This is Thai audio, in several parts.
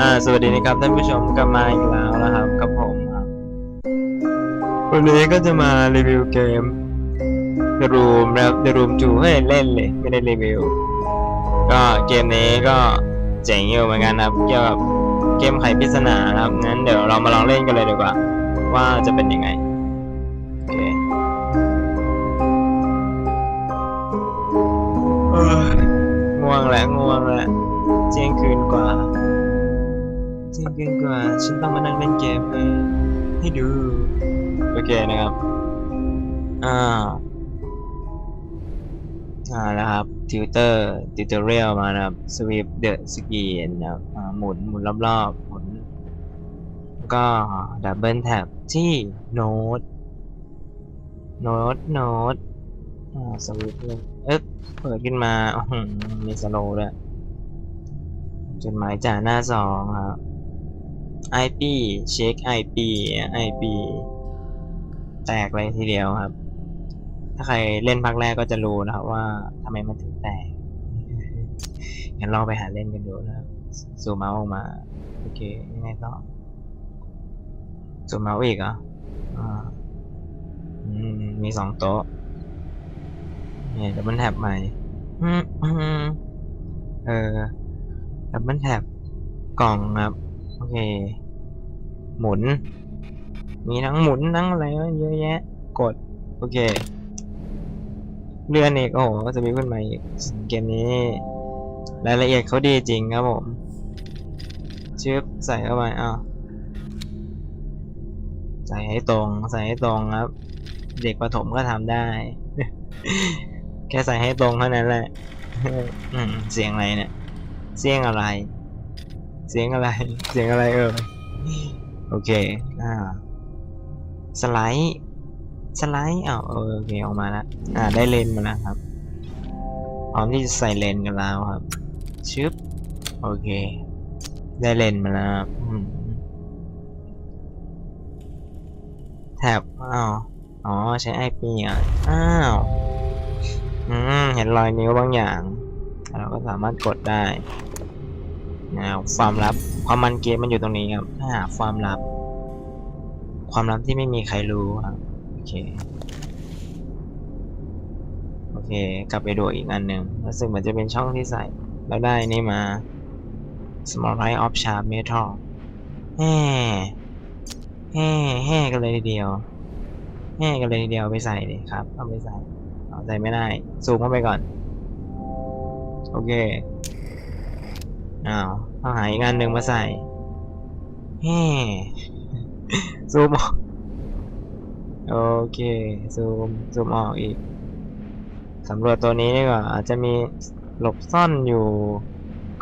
อ่าสวัสดีนะครับท่านผู้ชมกลับมาอีกแล้วนะครับกับผมครับวันนี้ก็จะมารีวิวเกม The Room นะครับ The Room 2เฮ้เล่นเลยไม่ได้รีวิว ก็เกมนี้ก็เจ๋งอยู่เหมือนกันนะครับเกี่ยวกับเกมไขปริศนาครับงั้นเดี๋ยวเรามาลองเล่นกันเลยดีกว่า ว่าจะเป็นยังไงโอเคง่วงแล้วง่วงแล้วเที่ยงคืนกว่า เที่งคืนกว่า ฉันต้องมานั่งเล่นเกมให้ให้ดู โอเคนะครับอ้าอ่าแล้วครับติวเตอร์ติวเตอร์เรียลมานะครับสวีปเดอะสกีนะครับอ่าหมุนหมุนรอบๆหมุนแล้วก็ดับเบิลแท็บที่โน้ตโน้ตโน้ตอ่าสวีปเลยเอ๊ะเปิดขึ้นมาอื้อมีสโลว์ด้วยจดหมายจ่าหน้าสองครับ IP เช็ค IP IP แตกเลยทีเดียวครับ ถ้าใครเล่นภาคแรกก็จะรู้นะครับว่าทำไมมันถึงแตกงั้นลองไปหาเล่นกันดูนะครับซูมเมาส์ออกมาโอเคยังไงต่อซูมเมาส์อีกเหรออ่าอืมมีสองโต๊ะเนี่ยดับเบิลแท็บใหม่อืมอืมเออดับเบิลแท็บกล่องครับ โอเค หมุน มีทั้งหมุนทั้งอะไรเยอะแยะ กด โอเคเลื่อนอีกโอ้โหก็จะมีขึ้นมาอีกเกมนี้ รายละเอียดเขาดีจริงครับผมชึบใส่เข้าไปอ้าวใส่ให้ตรง ใส่ให้ตรงครับ เด็กประถมก็ทำได้ แค่ใส่ให้ตรงเท่านั้นแหละเสียงอะไรเนี่ย เสียงอะไร เสียงอะไร เสียงอะไรเออโอเค อ่า สไลด์ สไลด์อ้าวเออโอเค ออกมาแล้ว อ่า ได้เลนมาแล้วครับ พร้อมที่จะใส่เลนกันแล้วครับ ชึบ โอเค ได้เลนมาแล้วครับแท็บอ้าว อ๋อ ใช้ IP อะ อ้าว อืม เห็นรอยนิ้วบางอย่าง เราก็สามารถกดได้ ความลับ ความมันเกมมันอยู่ตรงนี้ครับถ้าหาความลับ ความลับที่ไม่มีใครรู้ครับโอเคโอเค กลับไปดูอีกอันหนึ่งรู้สึกเหมือนจะเป็นช่องที่ใส่แล้วได้นี่มา small light of sharp metal แห่แห่แห่กันเลยทีเดียวแห่กันเลยทีเดียวไปใส่เลยครับเอาไปใส่เอาใส่ไม่ได้ซูมเข้าไปก่อน โอเค อ้าวเอาหาอีกอันหนึ่งมาใส่แฮ่ซูมออกโอเคซูมซูมออกอีกสำรวจตัวนี้ดีกว่าอาจจะมีหลบซ่อนอยู่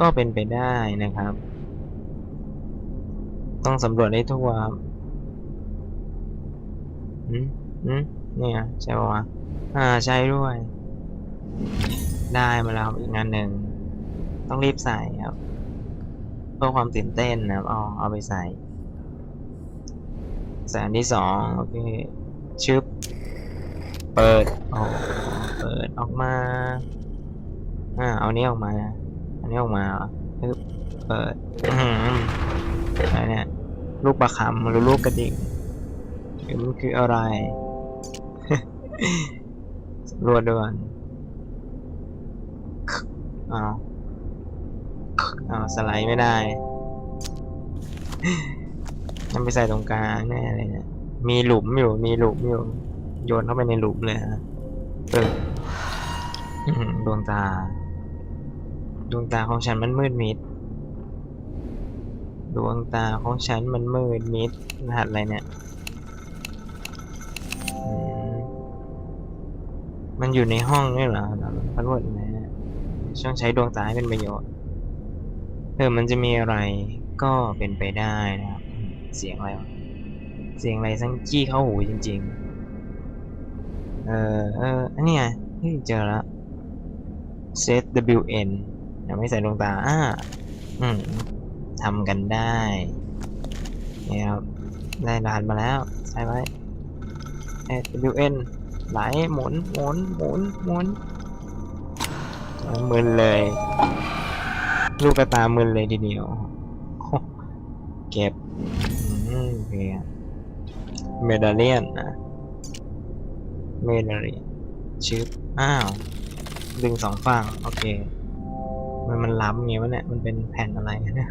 ก็เป็นไปได้นะครับ ต้องสำรวจให้ทั่วอืมอืมเนี่ยใช่ปะวะอ่าใช่ด้วย ได้มาแล้วอีกงานหนึ่ง ต้องรีบใส่ครับ เพื่อความตื่นเต้นนะครับเอาเอาไปใส่ใส่อันที่สองโอเคชึบเปิดโอ้เปิดออกมาอ่าเอานี้ออกมาอันนี้ออกมาเหรอปึ๊บเปิดอื้อหือะไรเนี่ยลูกประคำหรือลูกกระดิ่งหรือมันคืออะไรรวดด้วยอนอ้าว อ้าวสไลด์ไม่ได้มันไปใส่ตรงกลางแน่เลยเนี่ยมีหลุมอยู่ มีหลุมอยู่ โยนเข้าไปในหลุมเลยฮะเออดวงตา ดวงตาของฉันมันมืดมิด ดวงตาของฉันมันมืดมิด รหัสอะไรเนี่ย มันอยู่ในห้องนี่เหรอเราพัดวดนะฮะช่องใช้ดวงตาให้เป็นประโยชน์ เออมันจะมีอะไรก็เป็นไปได้นะครับ เสียงอะไร เสียงอะไรทั้งจี้เข้าหูจริง ๆ เออเอออันนี้ไงเฮ้ยเจอแล้ว set wn ยังไม่ใส่ดวงตา อ่า อืมทำกันได้นี่ครับ ได้รหัสมาแล้ว ใช่ไหม wn ไหลหมุน หมุน หมุน หมุนมึนเลย ลูกกระตามึนเลยทีเดียว เก็บเคเมดาเลียนนะเมดาเลียนชึบอ้าว ดึงสองฝั่ง โอเค มันมันล้ำไงวะเนี่ย มันเป็นแผ่นอะไรเนี่ย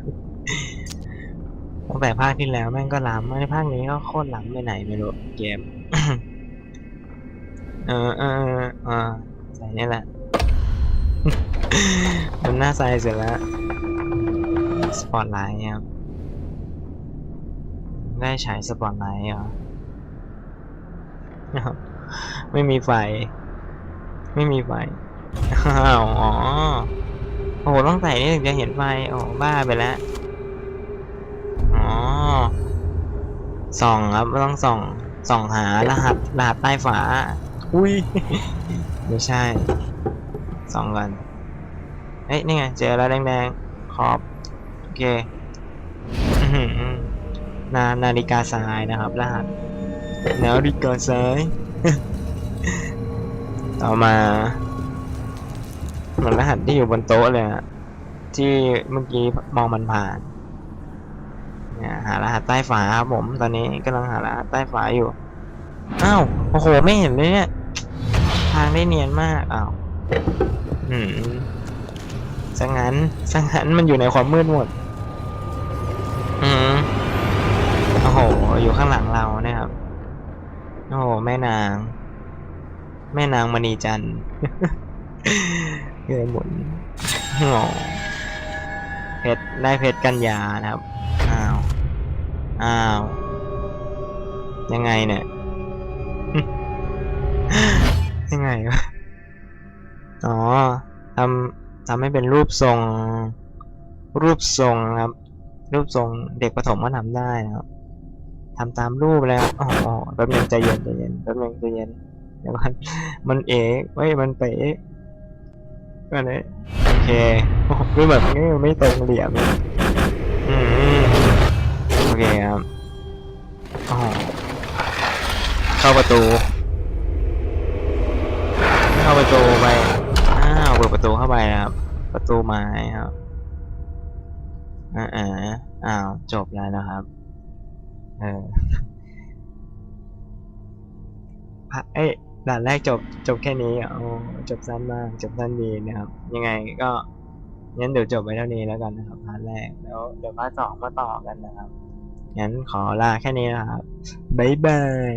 ตั้งแต่ภาคที่แล้วแม่งก็ล้ำในภาคนี้ก็โคตรล้ำไปไหนไม่รู้เกม เออเออเออใส่นี่แหละ มันน่าใสเสร็จแล้ว สปอตไลท์ครับ ได้ฉายสปอตไลท์เหรอ ไม่มีไฟ ไม่มีไฟอ้าวอ๋อ โอ้โห ต้องใส่นี่ถึงจะเห็นไฟ โอ้บ้าไปแล้ว อ๋อ ส่องครับต้องส่อง ส่องหารหัสรหัสใต้ฝา อุ้ย ไม่ใช่ ส่องกัน เอ้ยนี่ไงเจอแล้วแดงๆขอบโอเคนานาฬิกาทรายนะครับรหัสนาฬิกาทรายต่อมาเหมือนรหัสที่อยู่บนโต๊ะเลยอะที่เมื่อกี้มองมันผ่านเนี่ยหารหัสใต้ฝาครับผมตอนนี้กำลังหารหัสใต้ฝาอยู่อ้าวโอ้โหไม่เห็นเลยเนี่ยทางได้เนียนมากอ้าวอืม สังงั้นสังงั้นมันอยู่ในความมืดหมด อืมโอ้โห อยู่ข้างหลังเราเนี่ยครับ โอ้โห แม่นาง แม่นางมณีจันทร์เกินหมุนโอ้เพชรได้เพชรกัญญานะครับ อ้าว อ้าว ยังไงเนี่ย ยังไงวะ อ๋อทำ ทำให้เป็นรูปทรงรูปทรงนะครับ รูปทรงเด็กประถมก็ทำได้นะครับทำตามรูปแล้วอ๋ออ๋อแป๊บนึงใจเย็นใจเย็นแป๊บนึงใจเย็นเดี๋ยวมันมันเอ๋ไว้มันเป๋ก็เลยโอเคโอ้โหรูปแบบนี้ไม่ตรงเหลี่ยมอืมโอเคครับอ๋อเข้าประตู เข้าประตูไป เปิดประตูเข้าไปนะครับ ประตูไม้ครับอ่าอ้าวจบแล้วนะครับ เออพะเอ้ด่านแรกจบจบแค่นี้โอ้จบสั้นมากจบสั้นดีนะครับ ยังไงก็งั้นเดี๋ยวจบไปเท่านี้แล้วกันนะครับพาร์ทแรกแล้วเดี๋ยวพาร์ทสองมาต่อกันนะครับงั้นขอลาแค่นี้นะครับบ๊ายบาย